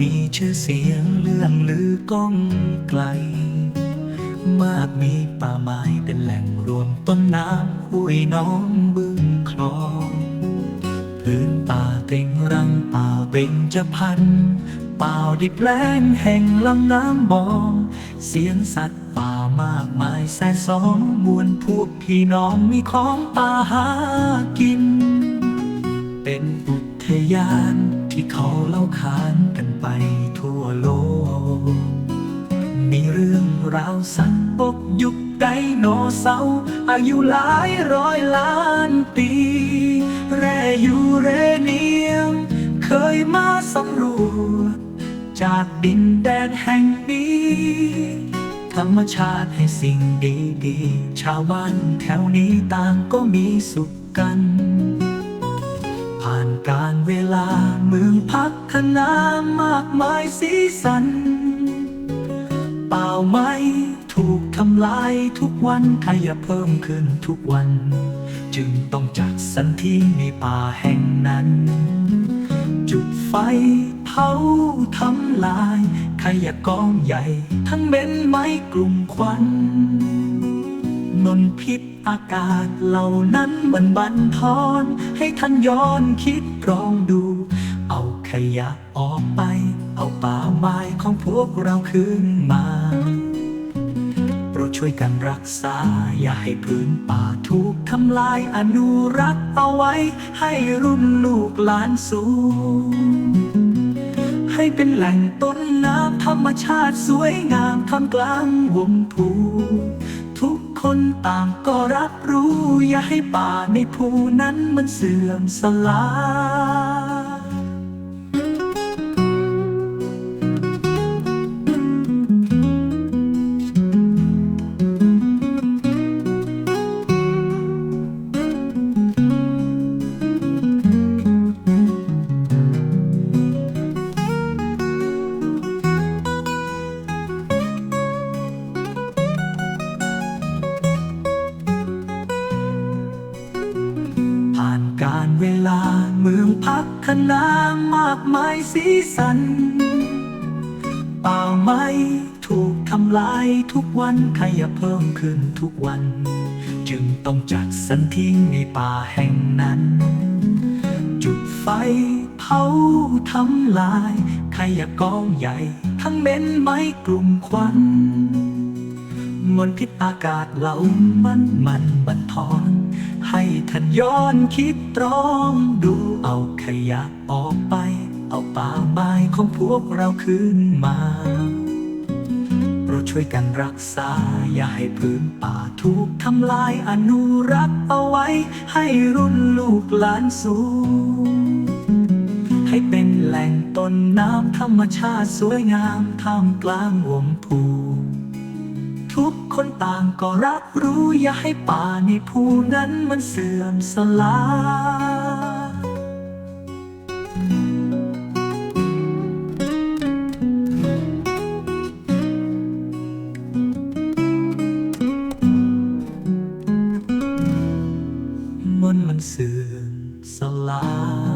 มีเสียงเรื่องลือก้องไกล มากมีป่าไม้เป็นแหล่งรวมต้นน้ำห้วยน้องบึงคลองพื้นป่าเต็งรังป่าเบ่งจะพันป่าดิบแล้งแห่งลำน้ำบอง เสียงสัตว์ป่ามากมายแสนสองมวลพวกพี่น้องมีของป่าหากิน เป็นอุทยาน ที่เขาเล่าขานกันไปทั่วโลก มีเรื่องราวสัตว์บกยุคไดโนเสาร์อายุหลายร้อยล้านปี แร่ยูเรเนียม เคยมาสำรวจ จากดินแดนแห่งนี้ ธรรมชาติให้สิ่งดีๆ ชาวบ้านแถวนี้ต่างก็มีสุขกัน ผ่านการเวลา เมืองพัฒนามากมายสีสันเปล่าไม้ถูกทำลายทุกวันขยะเพิ่มขึ้นทุกวัน จึงต้องจัดสรรที่ในป่าแห่งนั้น จุดไฟเผาทำลายขยะกองใหญ่ ทั้งเบ็นไม้กลุ่มควันมลพิษอากาศเหล่านั้นมันบันทอน ให้ท่านย้อนคิดลองดู ยะออกไป เอาป่าไม้ของพวกเราคืนมาโปรดช่วยกันรักษา อย่าให้พื้นป่าถูกทำลายอนุรักษ์เอาไว้ ให้รุ่นลูกหลานสู่ให้เป็นแหล่งต้นน้ำธรรมชาติสวยงามท่ามกลางวงภูทุกคนต่างก็รับรู้ อย่าให้ป่าในภูนั้นมันเสื่อมสลาย การเวลาเมืองพัฒนามากมายสีสัน ป่าไม้ถูกทำลายทุกวันขยะเพิ่มขึ้นทุกวัน จึงต้องจัดสรรทิ้งในป่าแห่งนั้น จุดไฟเผาทำลายขยะกองใหญ่ ทั้งเม็นไม้กลุ่มควัน มลพิษอากาศเหล่ามันมันบันทอน ให้ท่านย้อนคิดตรองดูเอาขยะออกไป เอาป่าไม้ของพวกเราคืนมาโปรดช่วยกันรักษา อย่าให้พื้นป่าถูกทำลายอนุรักษ์เอาไว้ ให้รุ่นลูกหลานสู่ให้เป็นแหล่งต้นน้ำธรรมชาติสวยงามท่ามกลางวงภู ทุกคนต่างก็รับรู้อย่าให้ป่าในภูนั้นมันเสื่อมสลายมันมันเสื่อมสลาย